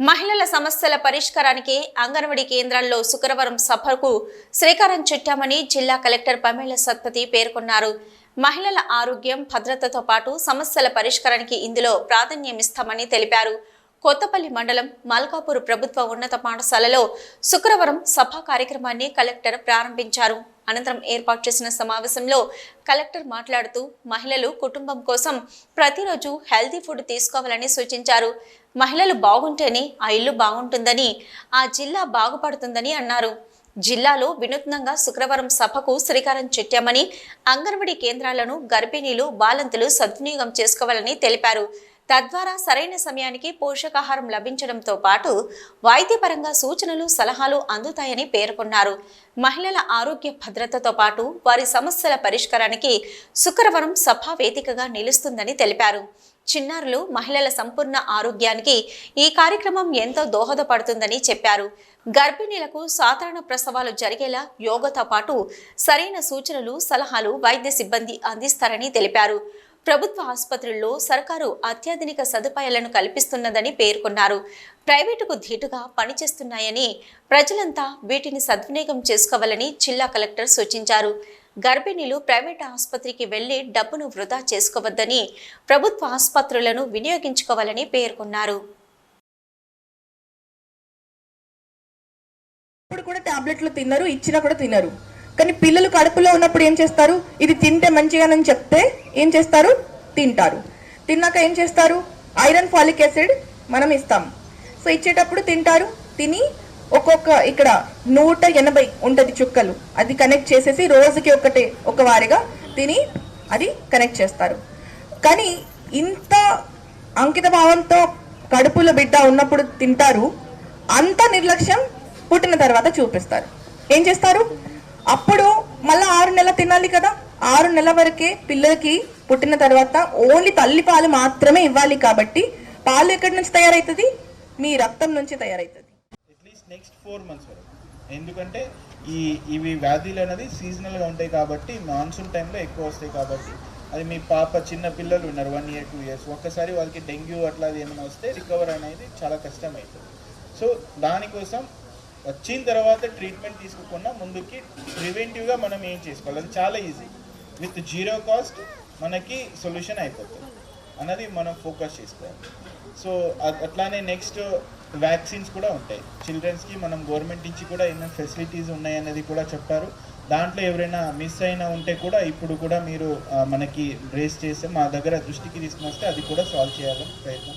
మహిళల సమస్యల పరిష్కారానికి అంగన్వాడీ కేంద్రాల్లో శుక్రవారం సభకు శ్రీకారం చుట్టామని జిల్లా కలెక్టర్ పమేళ సత్పతి పేర్కొన్నారు. మహిళల ఆరోగ్యం భద్రతతో పాటు సమస్యల పరిష్కారానికి ఇందులో ప్రాధాన్యమిస్తామని తెలిపారు. కొత్తపల్లి మండలం మల్కాపూర్ ప్రభుత్వ ఉన్నత పాఠశాలలో శుక్రవారం సభా కార్యక్రమాన్ని కలెక్టర్ ప్రారంభించారు. అనంతరం ఏర్పాటు చేసిన సమావేశంలో కలెక్టర్ మాట్లాడుతూ మహిళలు కుటుంబం కోసం ప్రతిరోజు హెల్తీ ఫుడ్ తీసుకోవాలని సూచించారు. మహిళలు బాగుంటేనే ఆ ఇల్లు బాగుంటుందని ఆ జిల్లా బాగుపడుతుందని అన్నారు. జిల్లాలో వినూత్నంగా శుక్రవారం సభకు శ్రీకారం చుట్టామని అంగన్వాడీ కేంద్రాలను గర్భిణీలు బాలంతులు సద్వినియోగం చేసుకోవాలని తెలిపారు. తద్వారా సరైన సమయానికి పోషకాహారం లభించడంతో పాటు వైద్యపరంగా సూచనలు సలహాలు అందుతాయని పేర్కొన్నారు. మహిళల ఆరోగ్య భద్రతతో పాటు వారి సమస్యల పరిష్కారానికి శుక్రవారం సభా వేదికగా నిలుస్తుందని తెలిపారు. చిన్నారులు మహిళల సంపూర్ణ ఆరోగ్యానికి ఈ కార్యక్రమం ఎంతో దోహదపడుతుందని చెప్పారు. గర్భిణీలకు సాధారణ ప్రసవాలు జరిగేలా యోగతో పాటు సరైన సూచనలు సలహాలు వైద్య సిబ్బంది అందిస్తారని తెలిపారు. ప్రభుత్వ ఆసుపత్రుల్లో సర్కారు అత్యాధునిక సదుపాయాలను కల్పిస్తున్నదని పేర్కొన్నారు. ప్రైవేటుకు ధీటుగా పనిచేస్తున్నాయని ప్రజలంతా వీటిని సద్వినియోగం చేసుకోవాలని జిల్లా కలెక్టర్ సూచించారు. గర్భిణీలు ప్రైవేట్ ఆసుపత్రికి వెళ్ళి డబ్బును వృధా చేసుకోవద్దని ప్రభుత్వ ఆసుపత్రులను వినియోగించుకోవాలని పేర్కొన్నారు. ఇప్పుడు కూడా టాబ్లెట్లు తినరు ఇచ్చినా కూడా తినరు. కానీ పిల్లలు కడుపులో ఉన్నప్పుడు ఏం చేస్తారు? ఇది తింటే మంచిగానని చెప్తే ఏం చేస్తారు? తింటారు. తిన్నాక ఏం చేస్తారు? ఐరన్ ఫాలిక్ యాసిడ్ మనం ఇస్తాం. సో ఇచ్చేటప్పుడు తింటారు. తిని ఒక్కొక్క ఇక్కడ నూట ఎనభై ఉంటుంది చుక్కలు. అది కనెక్ట్ చేసేసి రోజుకి ఒకటే ఒక వారిగా తిని అది కనెక్ట్ చేస్తారు. కానీ ఇంత అంకిత భావంతో కడుపులో బిడ్డ ఉన్నప్పుడు తింటారు. అంత నిర్లక్ష్యం పుట్టిన తర్వాత చూపిస్తారు. ఏం చేస్తారు? అప్పుడు మళ్ళీ ఆరు నెలలు తినాలి కదా. ఆరు నెలల వరకే పిల్లలకి పుట్టిన తర్వాత ఓన్లీ తల్లి పాలు మాత్రమే ఇవ్వాలి కాబట్టి పాలు ఎక్కడి నుంచి తయారవుతుంది మీ రక్తం నుంచి తయారవుతుంది నెక్స్ట్ ఫోర్ మంత్స్ వరకు. ఎందుకంటే ఈ ఇవి వ్యాధులు అనేది సీజనల్గా ఉంటాయి కాబట్టి మాన్సూన్ టైంలో ఎక్కువ వస్తాయి కాబట్టి. అది మీ పాప చిన్న పిల్లలు ఉన్నారు వన్ ఇయర్ టూ ఇయర్స్ ఒక్కసారి వాళ్ళకి డెంగ్యూ అట్లా ఏమైనా వస్తే రికవర్ అనేది చాలా కష్టం అవుతుంది. సో దానికోసం వచ్చిన తర్వాత ట్రీట్మెంట్ తీసుకోకుండా ముందుకి ప్రివెంటివ్గా మనం ఏం చేసుకోవాలి? అది చాలా ఈజీ విత్ జీరో కాస్ట్ మనకి సొల్యూషన్ అయిపోతుంది. అన్నది మనం ఫోకస్ చేసుకోవాలి. సో అట్లానే నెక్స్ట్ వ్యాక్సిన్స్ కూడా ఉంటాయి. చిల్డ్రన్స్కి మనం గవర్నమెంట్ నుంచి కూడా ఏమైనా ఫెసిలిటీస్ ఉన్నాయి అనేది కూడా చెప్పారు దాంట్లో ఎవరైనా మిస్ అయినా ఉంటే కూడా ఇప్పుడు కూడా మీరు మనకి రేస్ చేస్తే మా దగ్గర దృష్టికి తీసుకుని వస్తే అది కూడా సాల్వ్ చేయాలని ప్రయత్నం